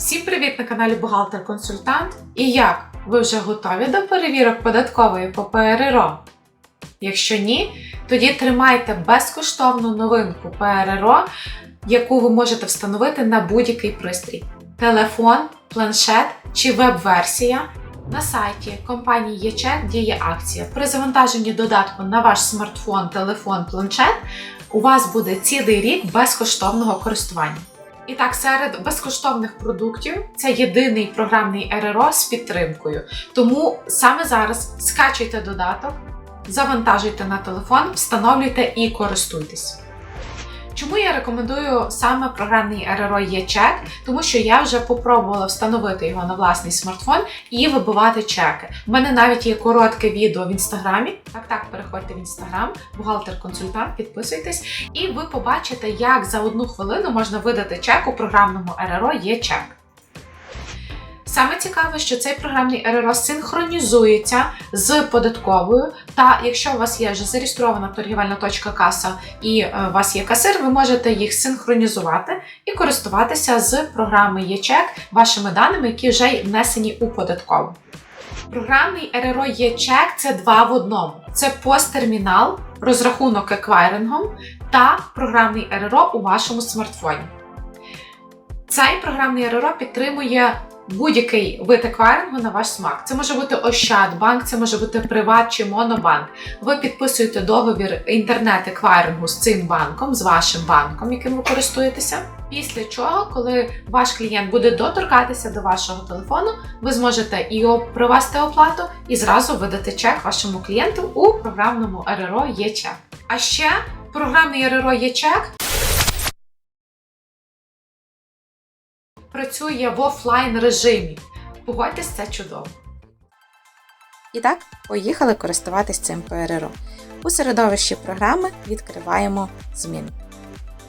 Всім привіт на каналі Бухгалтер Консультант. І як? Ви вже готові до перевірок податкової по ПРРО? Якщо ні, тоді тримайте безкоштовну новинку ПРРО, яку ви можете встановити на будь-який пристрій: телефон, планшет чи веб-версія. На сайті компанії ЄЧЕК діє акція. При завантаженні додатку на ваш смартфон, телефон, планшет у вас буде цілий рік безкоштовного користування. І так, серед безкоштовних продуктів це єдиний програмний РРО з підтримкою. Тому саме зараз скачуйте додаток, завантажуйте на телефон, встановлюйте і користуйтесь. Чому я рекомендую саме програмний РРО ЄЧЕК? Тому що я вже попробувала встановити його на власний смартфон і вибивати чеки. У мене навіть є коротке відео в інстаграмі. Так, так, переходьте в інстаграм, бухгалтер-консультант, підписуйтесь, і ви побачите, як за одну хвилину можна видати чек у програмному РРО ЄЧЕК. Саме цікаве, що цей програмний РРО синхронізується з податковою. Та якщо у вас є вже зареєстрована торгівельна точка каса і е, у вас є касир, ви можете їх синхронізувати і користуватися з програми ЄЧЕК вашими даними, які вже внесені у податкову. Програмний РРО ЄЧЕК це два в одному: це посттермінал, розрахунок еквайрингом та програмний РРО у вашому смартфоні. Цей програмний РРО підтримує будь-який вид еквайрингу на ваш смак. Це може бути Ощадбанк, це може бути Приват чи Монобанк. Ви підписуєте договір інтернет-еквайрингу з цим банком, з вашим банком, яким ви користуєтеся. Після чого, коли ваш клієнт буде доторкатися до вашого телефону, ви зможете і провести оплату, і зразу видати чек вашому клієнту у програмному РРО ЄЧЕК. А ще програмний РРО ЄЧЕК працює в офлайн режимі. Погодьтесь, це чудово. І так, поїхали користуватись цим ПРРО. У середовищі програми відкриваємо зміни.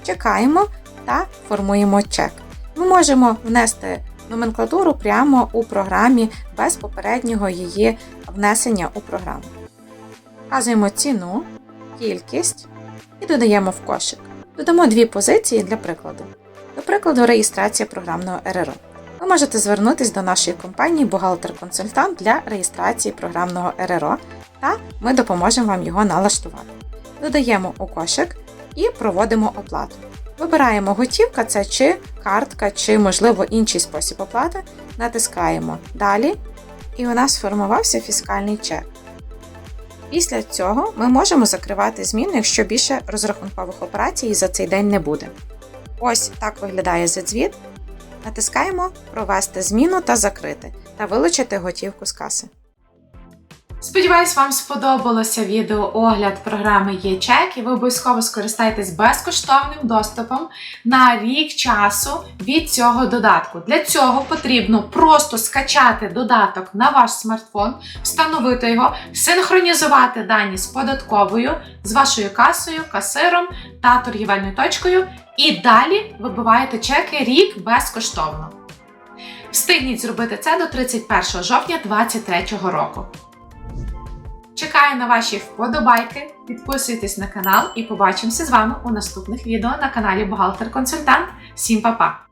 Чекаємо та формуємо чек. Ми можемо внести номенклатуру прямо у програмі без попереднього її внесення у програму. Вказуємо ціну, кількість і додаємо в кошик. Додамо дві позиції для прикладу. Прикладу, реєстрація програмного РРО. Ви можете звернутися до нашої компанії Бухгалтер-консультант для реєстрації програмного РРО, та ми допоможемо вам його налаштувати. Додаємо у кошик і проводимо оплату. Вибираємо готівка, це чи картка, чи, можливо, інший спосіб оплати. Натискаємо Далі, і у нас сформувався фіскальний чек. Після цього ми можемо закривати зміни, якщо більше розрахункових операцій за цей день не буде. Ось так виглядає задзвіт. Натискаємо Провести зміну та закрити та вилучити готівку з каси. Сподіваюсь, вам сподобалося відео огляд програми ЄЧЕК і ви обов'язково скористаєтесь безкоштовним доступом на рік часу від цього додатку. Для цього потрібно просто скачати додаток на ваш смартфон, встановити його, синхронізувати дані з податковою, з вашою касою, касиром та торгівельною точкою. І далі вибиваєте чеки рік безкоштовно. Встигніть зробити це до 31 жовтня 2023 року. Чекаю на ваші вподобайки, підписуйтесь на канал і побачимося з вами у наступних відео на каналі Бухгалтер Консультант. Всім па-па!